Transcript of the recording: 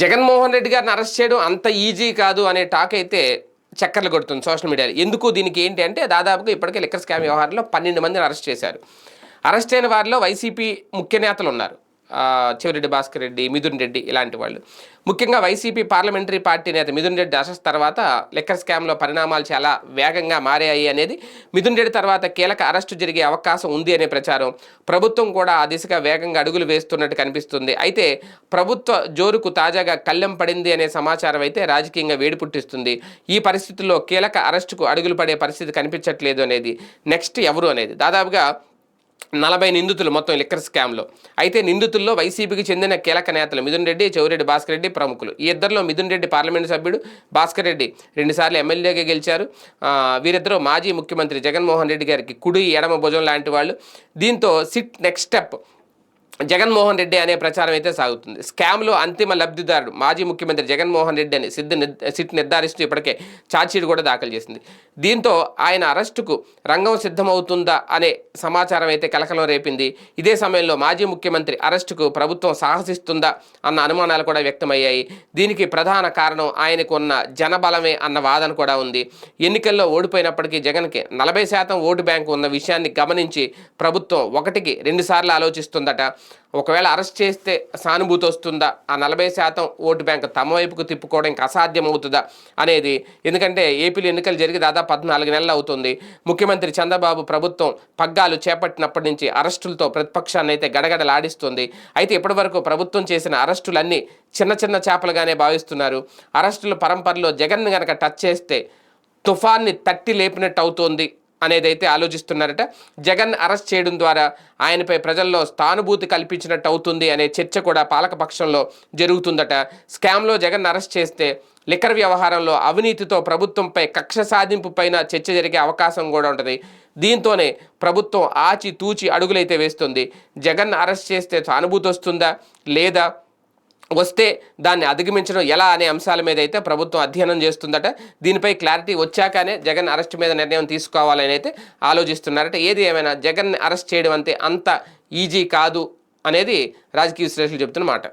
జగన్మోహన్ రెడ్డి గారిని అరెస్ట్ చేయడం అంత ఈజీ కాదు అనే టాక్ అయితే చక్కర్లు కొడుతుంది సోషల్ మీడియాలో. ఎందుకు దీనికి ఏంటి అంటే దాదాపుగా ఇప్పటికే లిక్కర్ స్కామ్ వ్యవహారంలో పన్నెండు మందిని అరెస్ట్ చేశారు. అరెస్ట్ అయిన వారిలో వైసీపీ ముఖ్య నేతలు ఉన్నారు. చెవిరెడ్డి భాస్కర్ రెడ్డి మిథున్ రెడ్డి ఇలాంటి వాళ్ళు. ముఖ్యంగా వైసీపీ పార్లమెంటరీ పార్టీ నేత మిథున్ రెడ్డి అరెస్ట్ తర్వాత లెక్కర్ స్కామ్లో పరిణామాలు చాలా వేగంగా మారాయి అనేది మిథున్ రెడ్డి తర్వాత కీలక అరెస్టు జరిగే అవకాశం ఉంది అనే ప్రచారం. ప్రభుత్వం కూడా ఆ దిశగా వేగంగా అడుగులు వేస్తున్నట్టు కనిపిస్తుంది. అయితే ప్రభుత్వ జోరుకు తాజాగా కళ్ళెం పడింది అనే సమాచారం అయితే రాజకీయంగా వేడి పుట్టిస్తుంది. ఈ పరిస్థితుల్లో కీలక అరెస్టుకు అడుగులు పడే పరిస్థితి కనిపించట్లేదు అనేది నెక్స్ట్ ఎవరు అనేది? దాదాపుగా నలభై నిందితులు మొత్తం లిక్కర్ స్కామ్లో. అయితే నిందితుల్లో వైసీపీకి చెందిన కీలక నేతలు మిథున్ రెడ్డి చౌరెడ్డి భాస్కర్ రెడ్డి ప్రముఖులు. ఈ ఇద్దరిలో మిథున్ రెడ్డి పార్లమెంటు సభ్యుడు భాస్కర్ రెడ్డి రెండుసార్లు ఎమ్మెల్యేగా గెలిచారు. వీరిద్దరూ మాజీ ముఖ్యమంత్రి జగన్మోహన్ రెడ్డి గారికి కుడి ఎడమ భుజం లాంటి వాళ్ళు. దీంతో SIT next step Jaganmohan Reddy అనే ప్రచారం అయితే సాగుతుంది. స్కామ్లో అంతిమ లబ్ధిదారుడు మాజీ ముఖ్యమంత్రి జగన్మోహన్ రెడ్డి అని సిద్ధ సిట్ నిర్ధారిస్తూ ఇప్పటికే ఛార్జ్షీట్ కూడా దాఖలు చేసింది. దీంతో ఆయన అరెస్టుకు రంగం సిద్ధమవుతుందా అనే సమాచారం అయితే కలకలం రేపింది. ఇదే సమయంలో మాజీ ముఖ్యమంత్రి అరెస్టుకు ప్రభుత్వం సాహసిస్తుందా అన్న అనుమానాలు కూడా వ్యక్తమయ్యాయి. దీనికి ప్రధాన కారణం ఆయనకు ఉన్న జనబలమే అన్న వాదన కూడా ఉంది. ఎన్నికల్లో ఓడిపోయినప్పటికీ జగన్కి నలభై శాతం ఓటు బ్యాంకు ఉన్న విషయాన్ని గమనించి ప్రభుత్వం ఒకటికి రెండుసార్లు ఆలోచిస్తుందట. ఒకవేళ అరెస్ట్ చేస్తే సానుభూతి వస్తుందా? ఆ నలభై శాతం ఓటు బ్యాంక్ తమ వైపుకు తిప్పుకోవడం ఇంకా అసాధ్యం అవుతుందా అనేది? ఎందుకంటే ఏపీలో ఎన్నికలు జరిగి దాదాపు పద్నాలుగు నెలలు అవుతుంది. ముఖ్యమంత్రి చంద్రబాబు ప్రభుత్వం పగ్గాలు చేపట్టినప్పటి నుంచి అరెస్టులతో ప్రతిపక్షాన్ని అయితే గడగడలాడిస్తుంది. అయితే ఇప్పటివరకు ప్రభుత్వం చేసిన అరెస్టులన్నీ చిన్న చిన్న చేపలుగానే భావిస్తున్నారు. అరెస్టుల పరంపరలో జగన్ కనుక టచ్ చేస్తే తుఫాన్ని తట్టి లేపినట్టు అవుతోంది. అనేది అయితే ఆలోచిస్తున్నారట. జగన్ అరెస్ట్ చేయడం ద్వారా ఆయనపై ప్రజల్లో స్థానుభూతి కల్పించినట్టు అవుతుంది అనే చర్చ కూడా పాలకపక్షంలో జరుగుతుందట. స్కామ్లో జగన్ అరెస్ట్ చేస్తే లిక్కర్ వ్యవహారంలో అవినీతితో ప్రభుత్వంపై కక్ష సాధింపు పైన చర్చ జరిగే అవకాశం కూడా ఉంటుంది. దీంతోనే ప్రభుత్వం ఆచి తూచి అడుగులైతే వేస్తుంది. జగన్ అరెస్ట్ చేస్తే సానుభూతి వస్తుందా? లేదా? వస్తే దాన్ని అధిగమించడం ఎలా అనే అంశాల మీద అయితే ప్రభుత్వం అధ్యయనం చేస్తుందట. దీనిపై క్లారిటీ వచ్చాకనే జగన్ అరెస్ట్ మీద నిర్ణయం తీసుకోవాలని అయితే ఆలోచిస్తున్నారట. ఏది ఏమైనా జగన్ అరెస్ట్ చేయడం అంతే అంత ఈజీ కాదు అనేది రాజకీయ విశ్లేషకులు చెప్తున్న మాట.